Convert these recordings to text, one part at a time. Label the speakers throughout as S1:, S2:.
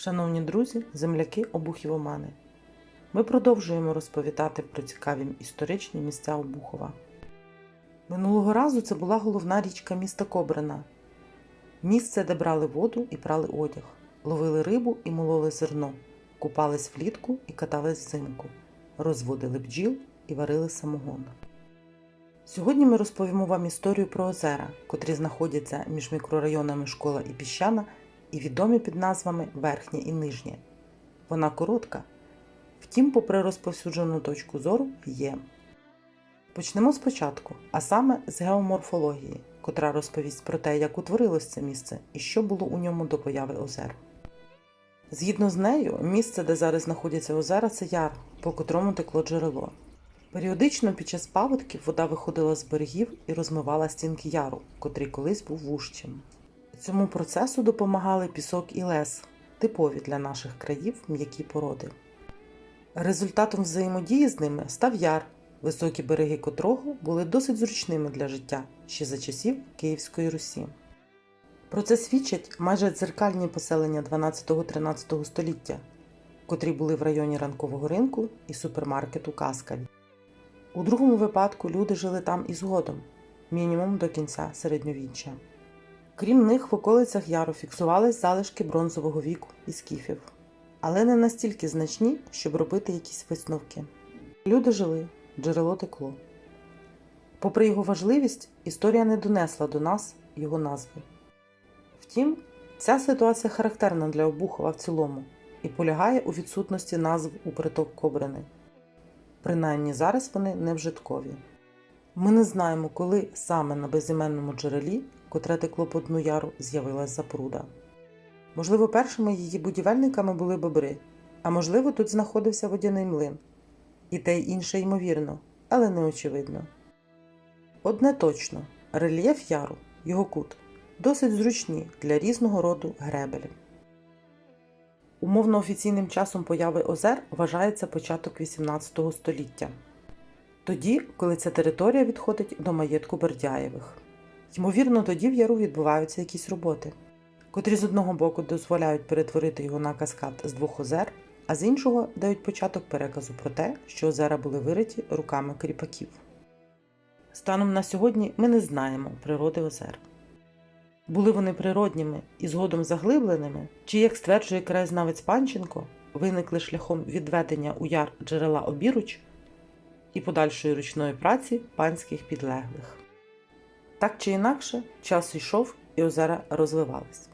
S1: Шановні друзі, земляки, обухівомани, ми продовжуємо розповідати про цікаві історичні місця Обухова. Минулого разу це була головна річка міста Кобрина, місце, де брали воду і прали одяг, ловили рибу і мололи зерно, купались влітку і катались взимку, розводили бджіл і варили самогон. Сьогодні ми розповімо вам історію про озера, котрі знаходяться між мікрорайонами Школа і Піщана і відомі під назвами Верхнє і Нижнє. Вона коротка. Втім, попри розповсюджену точку зору, є. Почнемо спочатку, а саме з геоморфології, котра розповість про те, як утворилось це місце і що було у ньому до появи озер. Згідно з нею, місце, де зараз знаходяться озера, це яр, по котрому текло джерело. Періодично під час паводків вода виходила з берегів і розмивала стінки яру, котрий колись був вужчим. Цьому процесу допомагали пісок і лес, типові для наших країв м'які породи. Результатом взаємодії з ними став яр, високі береги котрого були досить зручними для життя ще за часів Київської Русі. Про це свідчать майже дзеркальні поселення 12-13 століття, котрі були в районі ранкового ринку і супермаркету Каскаві. У другому випадку люди жили там і згодом, мінімум до кінця середньовіччя. Крім них, в околицях яру фіксувались залишки бронзового віку і скіфів, але не настільки значні, щоб робити якісь висновки. Люди жили, джерело текло. Попри його важливість, історія не донесла до нас його назви. Втім, ця ситуація характерна для Обухова в цілому і полягає у відсутності назв у приток Кобрини. Принаймні зараз вони не вжиткові. Ми не знаємо, коли саме на безіменному джерелі, котре текло по дну яру, з'явилась запруда. Можливо, першими її будівельниками були бобри, а можливо, тут знаходився водяний млин. І те й інше ймовірно, але не очевидно. Одне точно рельєф яру, його кут, досить зручні для різного роду гребелів. Умовно офіційним часом появи озер вважається початок XVIII століття тоді, коли ця територія відходить до маєтку Бердяєвих. Ймовірно, тоді в яру відбуваються якісь роботи, котрі з одного боку дозволяють перетворити його на каскад з двох озер, а з іншого дають початок переказу про те, що озера були вириті руками кріпаків. Станом на сьогодні ми не знаємо природи озер. Були вони природніми і згодом заглибленими, чи, як стверджує краєзнавець Панченко, виникли шляхом відведення у яр джерела обіруч і подальшої ручної праці панських підлеглих. Так чи інакше, час йшов і озера розвивались.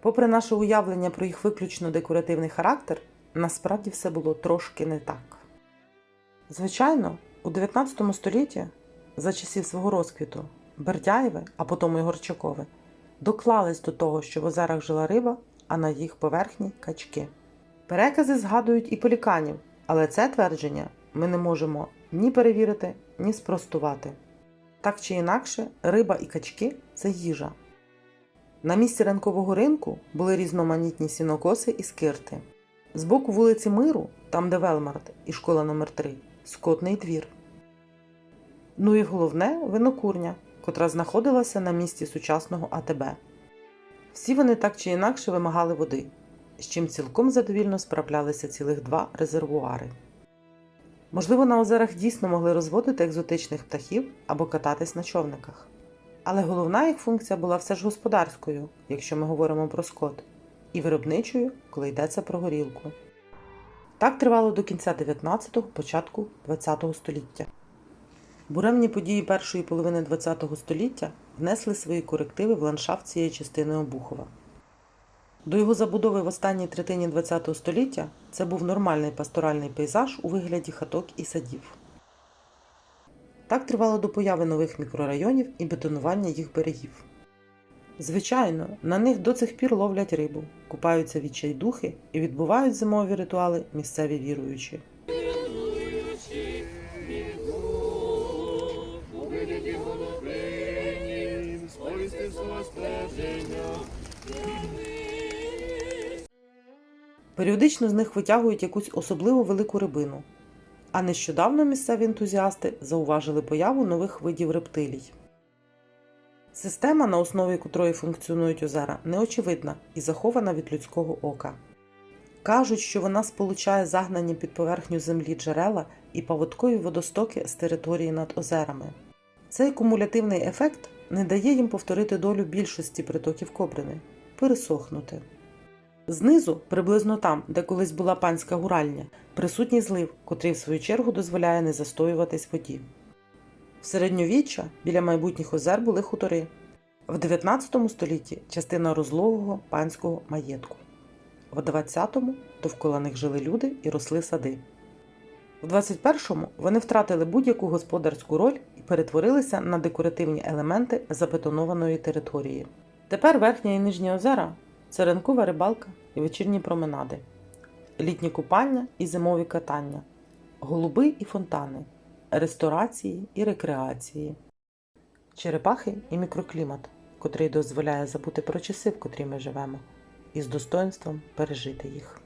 S1: Попри наше уявлення про їх виключно декоративний характер, насправді все було трошки не так. Звичайно, у 19 столітті, за часів свого розквіту, Бердяєве, а потім і Горчакове, доклались до того, що в озерах жила риба, а на їх поверхні качки. Перекази згадують і поліканів, але це твердження ми не можемо ні перевірити, ні спростувати. Так чи інакше, риба і качки це їжа. На місці ранкового ринку були різноманітні сінокоси і скирти. З боку вулиці Миру, там де Велмарт і школа номер 3 скотний двір. Ну і головне винокурня, котра знаходилася на місці сучасного АТБ. Всі вони так чи інакше вимагали води, з чим цілком задовільно справлялися цілих два резервуари. Можливо, на озерах дійсно могли розводити екзотичних птахів або кататись на човниках. Але головна їх функція була все ж господарською, якщо ми говоримо про скот, і виробничою, коли йдеться про горілку. Так тривало до кінця 19-го, початку 20-го століття. Буремні події першої половини 20-го століття внесли свої корективи в ландшафт цієї частини Обухова. До його забудови в останній третині ХХ століття це був нормальний пасторальний пейзаж у вигляді хаток і садів. Так тривало до появи нових мікрорайонів і бетонування їх берегів. Звичайно, на них до цих пір ловлять рибу, купаються відчайдухи і відбувають зимові ритуали місцеві віруючі. Періодично з них витягують якусь особливо велику рибину. А нещодавно місцеві ентузіасти зауважили появу нових видів рептилій. Система, на основі котрої функціонують озера, неочевидна і захована від людського ока. Кажуть, що вона сполучає загнані під поверхню землі джерела і паводкові водостоки з території над озерами. Цей кумулятивний ефект не дає їм повторити долю більшості притоків Кобрини пересохнути. Знизу, приблизно там, де колись була панська гуральня, присутній злив, котрий в свою чергу дозволяє не застоюватись воді. В середньовіччя біля майбутніх озер були хутори. В 19 столітті частина розлогого панського маєтку. В 20-му довкола них жили люди і росли сади. В 21-му вони втратили будь-яку господарську роль і перетворилися на декоративні елементи забетонованої території. Тепер верхня і нижня озера це ранкова рибалка і вечірні променади, літні купання і зимові катання, голуби і фонтани, ресторації і рекреації, черепахи і мікроклімат, котрий дозволяє забути про часи, в котрі ми живемо, і з достоинством пережити їх.